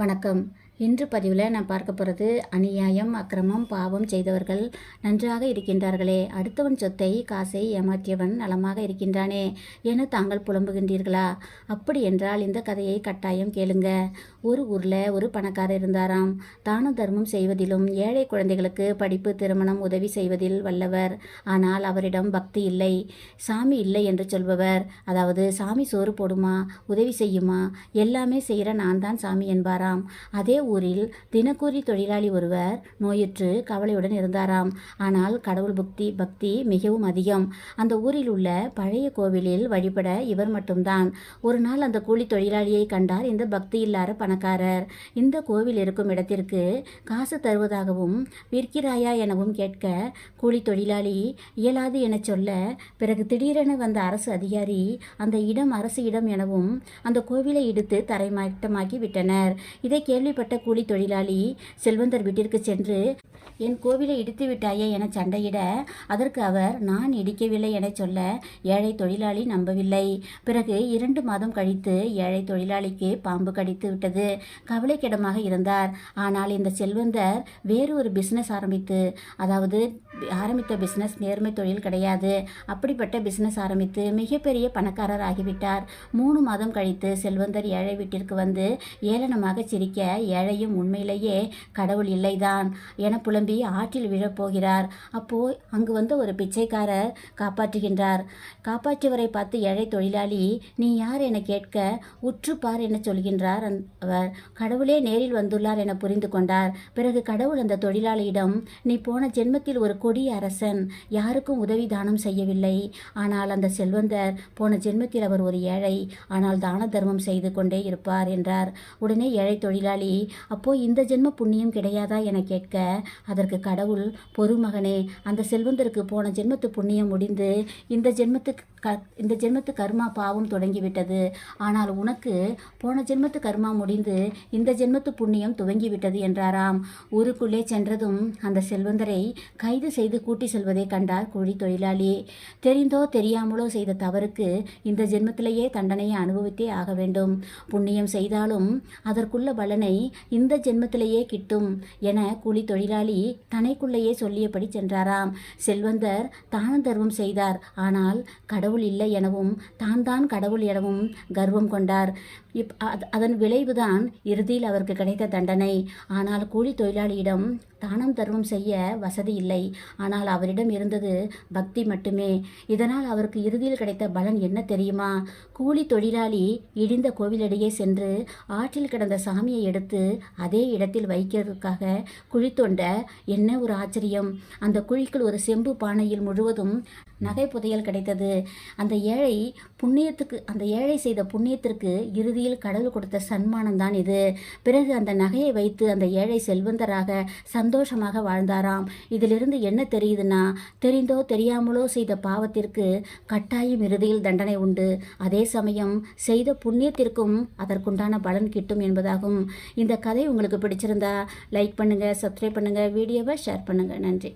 வணக்கம். இன்று பதிவில் நான் பார்க்க போகிறது அநியாயம் அக்கிரமம் பாவம் செய்தவர்கள் நன்றாக இருக்கின்றார்களே. அடுத்தவன் சொத்தை காசை ஏமாற்றியவன் நலமாக இருக்கின்றானே என தாங்கள் புலம்புகின்றீர்களா? அப்படி என்றால் இந்த கதையை கட்டாயம் கேளுங்க. ஒரு ஊரில் ஒரு பணக்காரர் இருந்தாராம். தான தர்மம் செய்வதிலும் ஏழை குழந்தைகளுக்கு படிப்பு திருமணம் உதவி செய்வதில் வல்லவர். ஆனால் அவரிடம் பக்தி இல்லை. சாமி இல்லை என்று சொல்பவர். அதாவது சாமி சோறு போடுமா உதவி செய்யுமா? எல்லாமே செய்கிற நான் தான் சாமி என்பாராம். அதே ஊரில் தினக்கூலி தொழிலாளி ஒருவர் நோயுற்று கவலையுடன் இருந்தாராம். ஆனால் கடவுள் பக்தி பக்தி மிகவும் அதிகம். அந்த ஊரில் உள்ள பழைய கோவிலில் வழிபட இவர் மட்டும்தான். ஒரு நாள் அந்த கூலி தொழிலாளியை கண்டார் இந்த பக்தி இல்லாத பணக்காரர். இந்த கோவில் இருக்கும் இடத்திற்கு காசு தருவதாகவும் விற்கிறாயா எனவும் கேட்க கூலி தொழிலாளி இயலாது என சொல்ல பிறகு திடீரென வந்த அரசு அதிகாரி அந்த இடம் அரசு இடம் எனவும் அந்த கோவிலை இடித்து தரைமாட்டமாக்கி விட்டனர். இதை கேள்விப்பட்ட கூலி தொழிலாளி செல்வந்தர் வீட்டிற்கு சென்று என் கோவிலை இடித்து விட்டாயே என சண்டையிட அதற்கு அவர் நான் இடிக்கவில்லை என சொல்ல ஏழை தொழிலாளி நம்பவில்லை. பிறகு இரண்டு மாதம் கழித்து ஏழை தொழிலாளிக்கு பாம்பு கடித்து விட்டது. கவலைக்கிடமாக இருந்தார். ஆனால் இந்த செல்வந்தர் வேறு ஒரு பிஸ்னஸ் ஆரம்பித்து அதாவது ஆரம்பித்த பிஸ்னஸ் நேர்மை தொழில் கிடையாது. அப்படிப்பட்ட பிஸ்னஸ் ஆரம்பித்து மிகப்பெரிய பணக்காரர் ஆகிவிட்டார். மூணு மாதம் கழித்து செல்வந்தர் ஏழை வீட்டிற்கு வந்து ஏளனமாக சிரிக்க ஏழையும் உண்மையிலேயே கடவுள் இல்லைதான் என புலம்பி ஆற்றில் விழப்போகிறார். அப்போ அங்கு வந்து ஒரு பிச்சைக்காரர் காப்பாற்றுகின்றார். காப்பாற்றியவரை பார்த்து ஏழை தொழிலாளி நீ யார் என கேட்க உற்றுப்பார் என சொல்கின்றார் அவர். கடவுளே நேரில் வந்துள்ளார் என புரிந்து கொண்டார். பிறகு கடவுள் அந்த தொழிலாளியிடம் நீ போன ஜென்மத்தில் ஒரு கொடிய அரசன் யாருக்கும் உதவி தானம் செய்யவில்லை. ஆனால் அந்த செல்வந்தர் போன ஜென்மத்தில் அவர் ஒரு ஏழை ஆனால் தான தர்மம் செய்து கொண்டே இருப்பார் என்றார். உடனே ஏழை தொழிலாளி அப்போ இந்த ஜென்ம புண்ணியம் கிடையாதா என கேட்க அதற்கு கடவுள் பொறுமகனே அந்த செல்வந்தருக்கு போன ஜென்மத்து புண்ணியம் முடிந்து இந்த ஜென்மத்துக்கு க இந்த ஜென்மத்து கர்மா பாவம் தொடங்கிவிட்டது. ஆனால் உனக்கு போன ஜென்மத்து கர்மா முடிந்து இந்த ஜென்மத்து புண்ணியம் துவங்கிவிட்டது என்றாராம். ஊருக்குள்ளே சென்றதும் அந்த செல்வந்தரை கைது செய்து கூட்டி செல்வதை கண்டார் கூலி தொழிலாளி தெரிந்தோ தெரியாமலோ செய்த தவறுக்கு இந்த ஜென்மத்திலேயே தண்டனையை அனுபவித்தே ஆக வேண்டும். புண்ணியம் செய்தாலும் அதற்குள்ள பலனை இந்த ஜென்மத்திலேயே கிட்டும் என கூலி தொழிலாளி தனைக்குள்ளேயே சொல்லியபடி சென்றாராம். செல்வந்தர் தான தர்மம் செய்தார். ஆனால் கடவுள் இல்லை எனவும் தான் தான் கடவுள் எனவும் கர்வம் கொண்டார். இப் அதன் விளைவுதான் இறுதியில் அவருக்கு கிடைத்த தண்டனை. ஆனால் கூலி தொழிலாளியிடம் தானம் தர்மம் செய்ய வசதி இல்லை. ஆனால் அவரிடம் இருந்தது பக்தி மட்டுமே. இதனால் அவருக்கு இறுதியில் கிடைத்த பலன் என்ன தெரியுமா? கூலி தொழிலாளி இடிந்த கோவிலடியே சென்று ஆற்றில் கிடந்த சாமியை எடுத்து அதே இடத்தில் வைக்கிறதுக்காக குழி தோண்ட என்ன ஒரு ஆச்சரியம். அந்த குழிக்குள் ஒரு செம்பு பானையில் முழுவதும் நகை புதையல் கிடைத்தது. அந்த ஏழை புண்ணியத்துக்கு அந்த ஏழை செய்த புண்ணியத்திற்கு இறுதியில் கடவுள் கொடுத்த சன்மானம் தான் இது. பிறகு அந்த நகையை வைத்து அந்த ஏழை செல்வந்தராக சந்தோஷமாக வாழ்ந்தாராம். இதிலிருந்து என்ன தெரியுதுன்னா தெரிந்தோ தெரியாமலோ செய்த பாவத்திற்கு கட்டாயம் இறுதியில் தண்டனை உண்டு. அதே சமயம் செய்த புண்ணியத்திற்கும் அதற்குண்டான பலன் கிட்டும் என்பதாகும். இந்த கதை உங்களுக்கு பிடிச்சிருந்தா லைக் பண்ணுங்கள் சப்ஸ்கிரைப் பண்ணுங்கள் வீடியோவை ஷேர் பண்ணுங்கள் நன்றி.